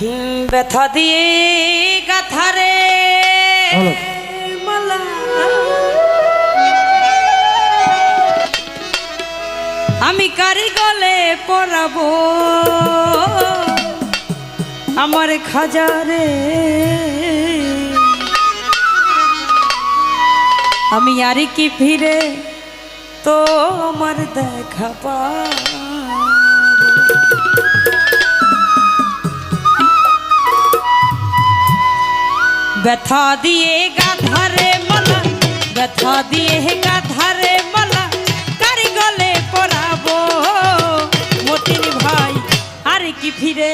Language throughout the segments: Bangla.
ব্যথা দিয়ে গাথারে মালা। আমি কারি গলে পরাবো। আমার খাজারে। আমি আর কি ফিরে তো আমার দেখা পাবো? ব্যথা দিয়ে গাধারে মালা, ব্যথা দিয়ে গাধারে মালা কারি গলে পরাবো মতিন ভাই, আর কি ফিরে?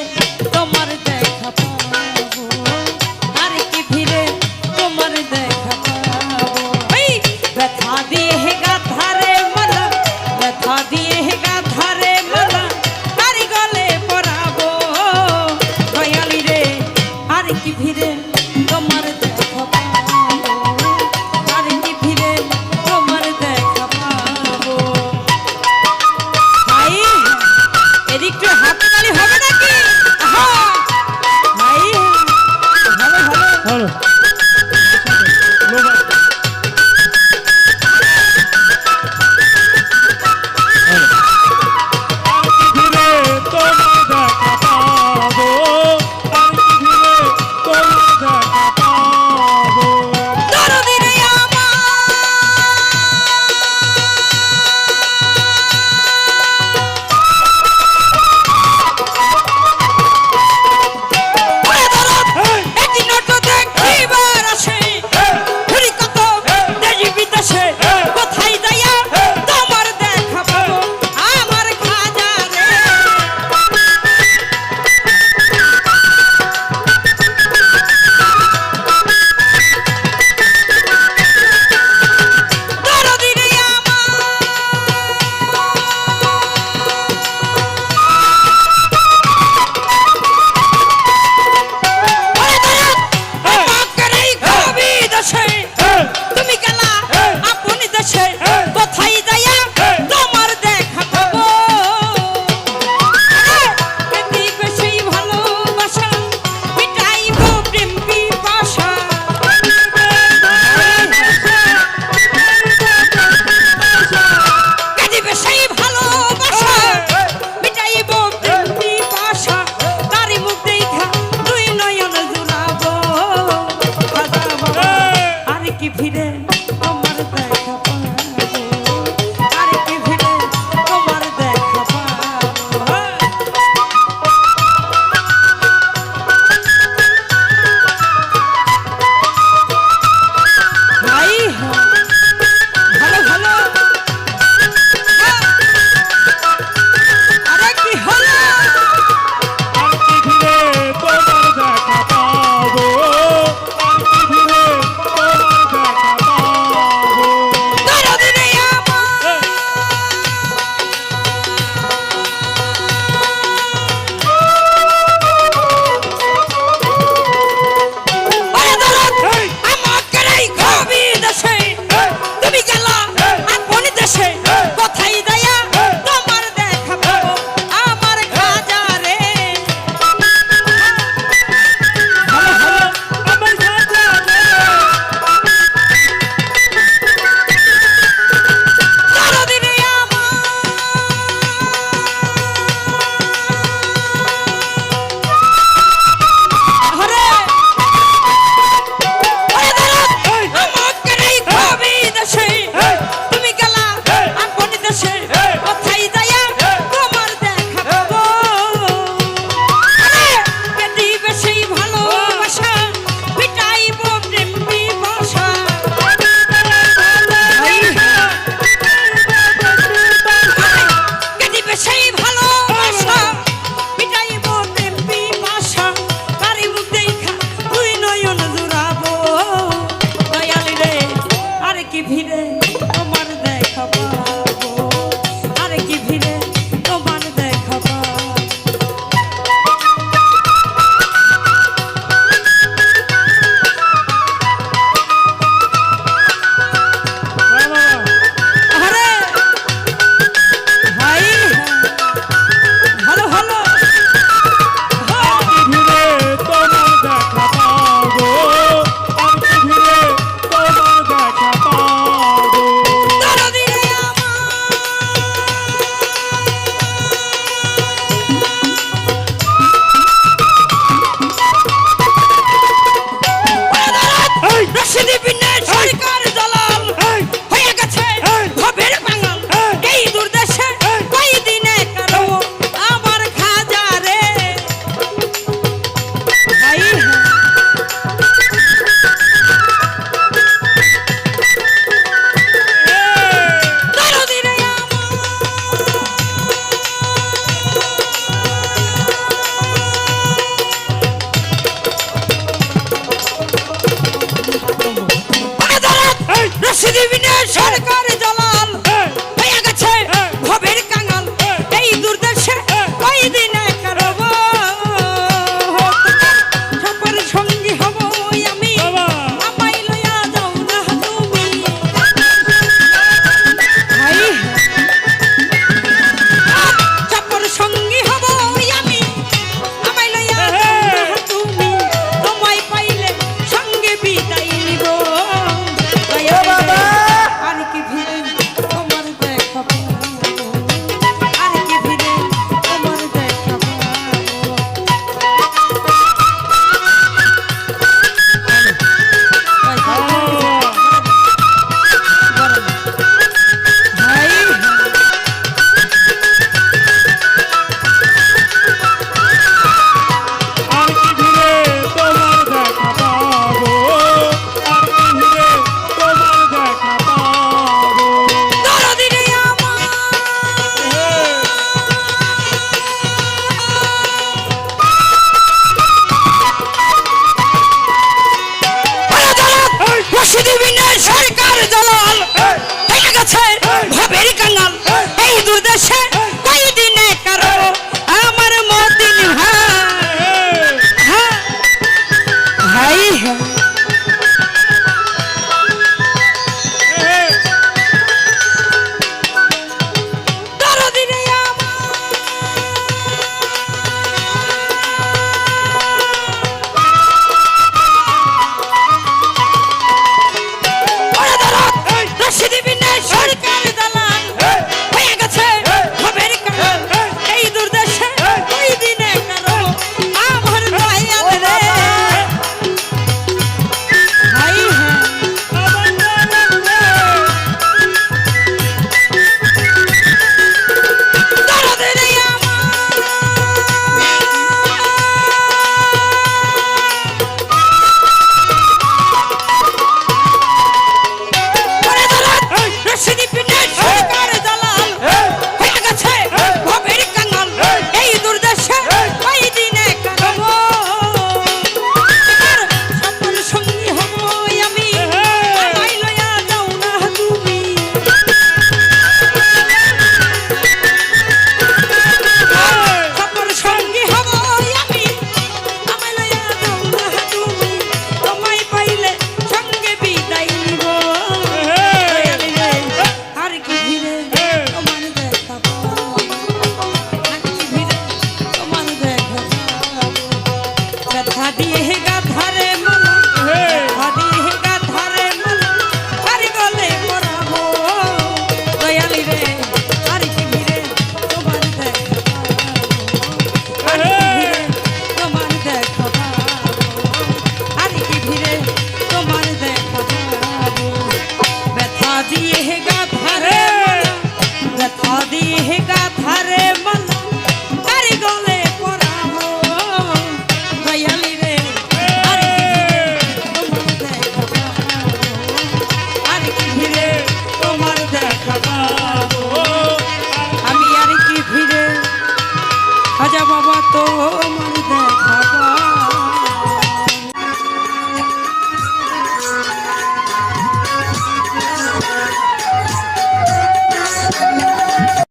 कथा दिए गा गाधर मन